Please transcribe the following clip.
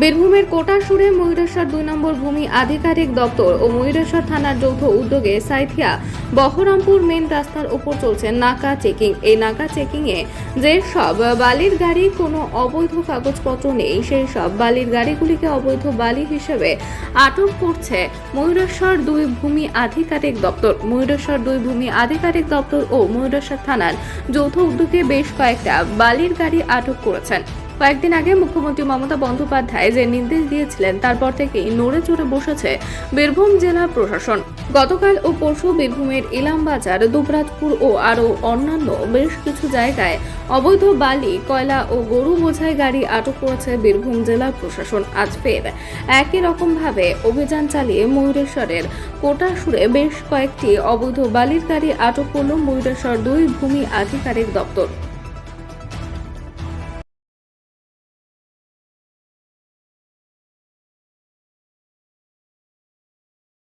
বীরভূমের কোটাসুরে ময়ূরেশ্বর দুই নম্বর ভূমি আধিকারিক দপ্তর ও ময়ূরেশ্বর থানার যৌথ উদ্যোগে সাইথিয়া বহরমপুর মেন রাস্তার উপর চলছে নাকা চেকিং। এই নাকা চেকিং এ যে সব বালির গাড়ি কোনো অবৈধ কাগজপত্র নেই সেই সব বালির গাড়িগুলিকে অবৈধ বালি হিসেবে আটক করছে ময়ূরেশ্বর দুই ভূমি আধিকারিক দপ্তর। ময়ূরেশ্বর দুই ভূমি আধিকারিক দপ্তর ও ময়ূরেশ্বর থানার যৌথ উদ্যোগে বেশ কয়েকটা বালির গাড়ি আটক করেছেন। কয়েকদিন আগে মুখ্যমন্ত্রী মমতা বন্দ্যোপাধ্যায় যে নির্দেশ দিয়েছিলেন, তারপর থেকেই নড়ে চড়ে বসেছে বীরভূম জেলা প্রশাসন। গতকাল ও পরশু বীরভূমের ইলামবাজার, দুবরাজপুর ও আরও অন্যান্য বেশ কিছু জায়গায় অবৈধ বালি, কয়লা ও গরু বোঝাই গাড়ি আটক করেছে বীরভূম জেলা প্রশাসন। আজ ফের একই রকমভাবে অভিযান চালিয়ে ময়ূরেশ্বরের কোটাসুরে বেশ কয়েকটি অবৈধ বালির গাড়ি আটক করল ময়ূরেশ্বর দুই ভূমি আধিকারিক দপ্তর।